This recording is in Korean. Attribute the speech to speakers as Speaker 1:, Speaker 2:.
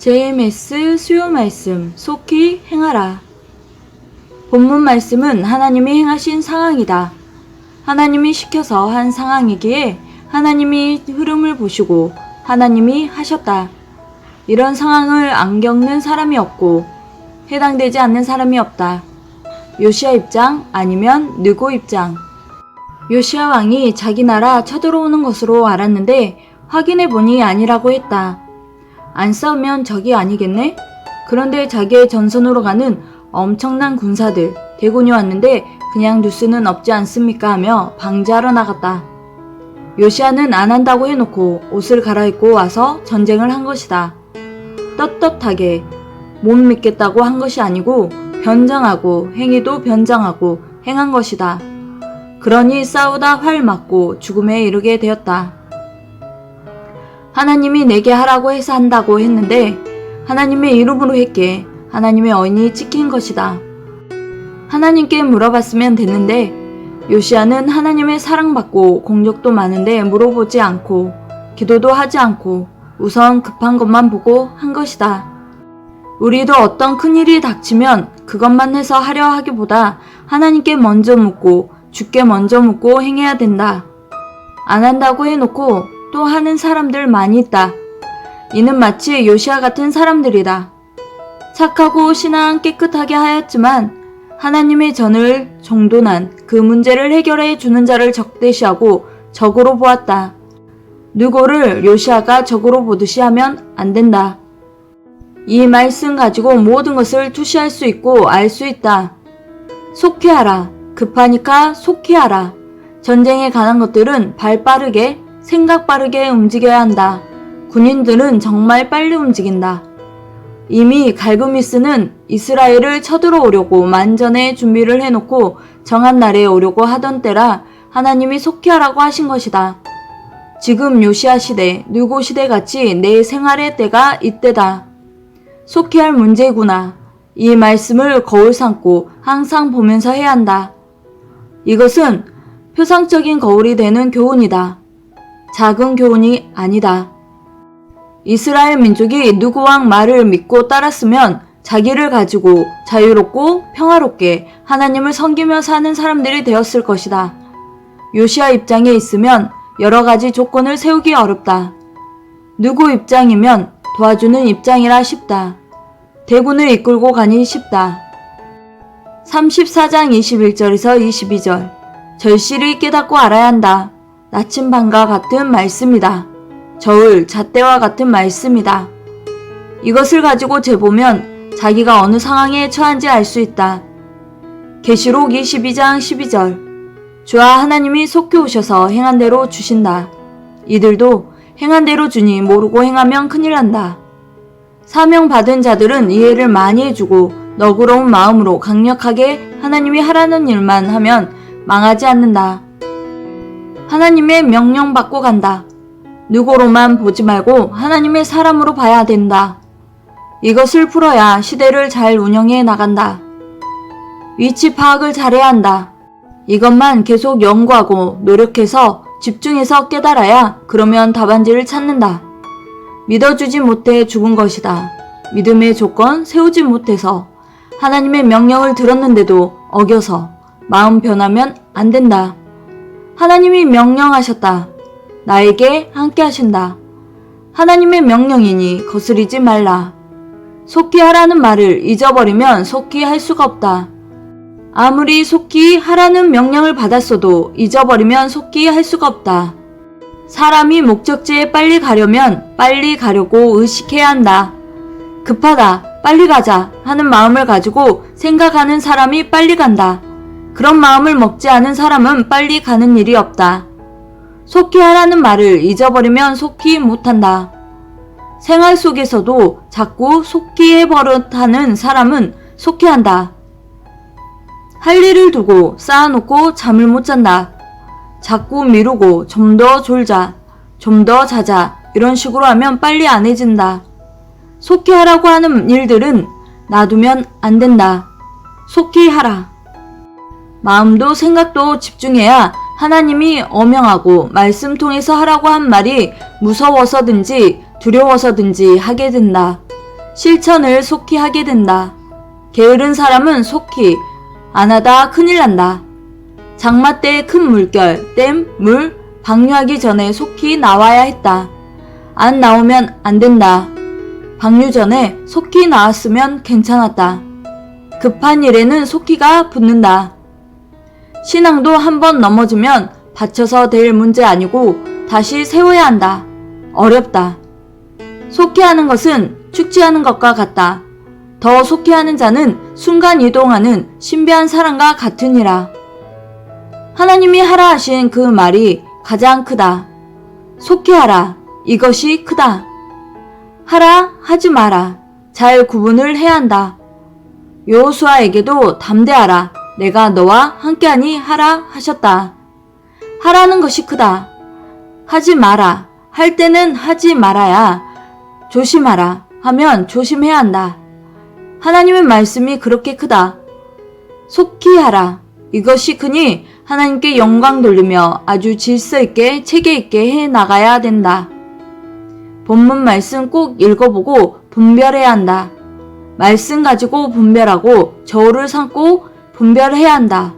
Speaker 1: JMS 수요 말씀 속히 행하라. 본문 말씀은 하나님이 행하신 상황이다. 하나님이 시켜서 한 상황이기에 하나님이 흐름을 보시고 하나님이 하셨다. 이런 상황을 안 겪는 사람이 없고 해당되지 않는 사람이 없다. 요시아 입장 아니면 느고 입장. 요시아 왕이 자기 나라 쳐들어오는 것으로 알았는데 확인해 보니 아니라고 했다. 안 싸우면 적이 아니겠네? 그런데 자기의 전선으로 가는 엄청난 군사들, 대군이 왔는데 그냥 뉴스는 없지 않습니까 하며 방지하러 나갔다. 요시아는 안 한다고 해놓고 옷을 갈아입고 와서 전쟁을 한 것이다. 떳떳하게 못 믿겠다고 한 것이 아니고 변장하고 행위도 변장하고 행한 것이다. 그러니 싸우다 활 맞고 죽음에 이르게 되었다. 하나님이 내게 하라고 해서 한다고 했는데 하나님의 이름으로 했기에 하나님의 언이 찍힌 것이다. 하나님께 물어봤으면 됐는데 요시아는 하나님의 사랑받고 공적도 많은데 물어보지 않고 기도도 하지 않고 우선 급한 것만 보고 한 것이다. 우리도 어떤 큰일이 닥치면 그것만 해서 하려 하기보다 하나님께 먼저 묻고 주께 먼저 묻고 행해야 된다. 안 한다고 해놓고 또 하는 사람들 많이 있다. 이는 마치 요시아 같은 사람들이다. 착하고 신앙 깨끗하게 하였지만 하나님의 전을 정돈한 그 문제를 해결해 주는 자를 적대시하고 적으로 보았다. 누구를 요시아가 적으로 보듯이 하면 안 된다. 이 말씀 가지고 모든 것을 투시할 수 있고 알 수 있다. 속히 하라. 급하니까 속히 하라. 전쟁에 관한 것들은 발 빠르게, 생각 빠르게 움직여야 한다. 군인들은 정말 빨리 움직인다. 이미 갈그미스는 이스라엘을 쳐들어오려고 만전에 준비를 해놓고 정한 날에 오려고 하던 때라 하나님이 속히 하라고 하신 것이다. 지금 요시아 시대, 누고 시대 같이 내 생활의 때가 이때다. 속히 할 문제구나. 이 말씀을 거울 삼고 항상 보면서 해야 한다. 이것은 표상적인 거울이 되는 교훈이다. 작은 교훈이 아니다. 이스라엘 민족이 누구 왕 말을 믿고 따랐으면 자기를 가지고 자유롭고 평화롭게 하나님을 섬기며 사는 사람들이 되었을 것이다. 요시아 입장에 있으면 여러 가지 조건을 세우기 어렵다. 누구 입장이면 도와주는 입장이라 쉽다. 대군을 이끌고 가니 쉽다. 34장 21절에서 22절. 절실히 깨닫고 알아야 한다. 나침반과 같은 말씀이다. 저울, 잣대와 같은 말씀이다. 이것을 가지고 재보면 자기가 어느 상황에 처한지 알 수 있다. 계시록 22장 12절. 주와 하나님이 속히 오셔서 행한 대로 주신다. 이들도 행한 대로 주니 모르고 행하면 큰일 난다. 사명 받은 자들은 이해를 많이 해주고 너그러운 마음으로 강력하게 하나님이 하라는 일만 하면 망하지 않는다. 하나님의 명령 받고 간다. 누구로만 보지 말고 하나님의 사람으로 봐야 된다. 이것을 풀어야 시대를 잘 운영해 나간다. 위치 파악을 잘해야 한다. 이것만 계속 연구하고 노력해서 집중해서 깨달아야 그러면 답안지를 찾는다. 믿어주지 못해 죽은 것이다. 믿음의 조건 세우지 못해서 하나님의 명령을 들었는데도 어겨서 마음 변하면 안 된다. 하나님이 명령하셨다. 나에게 함께 하신다. 하나님의 명령이니 거스리지 말라. 속히 하라는 말을 잊어버리면 속히 할 수가 없다. 아무리 속히 하라는 명령을 받았어도 잊어버리면 속히 할 수가 없다. 사람이 목적지에 빨리 가려면 빨리 가려고 의식해야 한다. 급하다, 빨리 가자 하는 마음을 가지고 생각하는 사람이 빨리 간다. 그런 마음을 먹지 않은 사람은 빨리 가는 일이 없다. 속히 하라는 말을 잊어버리면 속히 못한다. 생활 속에서도 자꾸 속히 해버릇하는 사람은 속히 한다. 할 일을 두고 쌓아놓고 잠을 못 잔다. 자꾸 미루고 좀 더 졸자, 좀 더 자자 이런 식으로 하면 빨리 안 해진다. 속히 하라고 하는 일들은 놔두면 안 된다. 속히 하라. 마음도 생각도 집중해야 하나님이 어명하고 말씀 통해서 하라고 한 말이 무서워서든지 두려워서든지 하게 된다. 실천을 속히 하게 된다. 게으른 사람은 속히 안 하다 큰일 난다. 장마 때 큰 물결, 댐, 물, 방류하기 전에 속히 나와야 했다. 안 나오면 안 된다. 방류 전에 속히 나왔으면 괜찮았다. 급한 일에는 속히가 붙는다. 신앙도 한 번 넘어지면 받쳐서 될 문제 아니고 다시 세워야 한다. 어렵다. 속히 하는 것은 축지하는 것과 같다. 더 속히 하는 자는 순간 이동하는 신비한 사람과 같으니라. 하나님이 하라 하신 그 말이 가장 크다. 속히 하라. 이것이 크다. 하라, 하지 마라. 잘 구분을 해야 한다. 여호수아에게도 담대하라. 내가 너와 함께하니 하라 하셨다. 하라는 것이 크다. 하지 마라. 할 때는 하지 말아야 조심하라 하면 조심해야 한다. 하나님의 말씀이 그렇게 크다. 속히 하라. 이것이 크니 하나님께 영광 돌리며 아주 질서 있게 체계 있게 해 나가야 된다. 본문 말씀 꼭 읽어보고 분별해야 한다. 말씀 가지고 분별하고 저울을 삼고 분별해야 한다.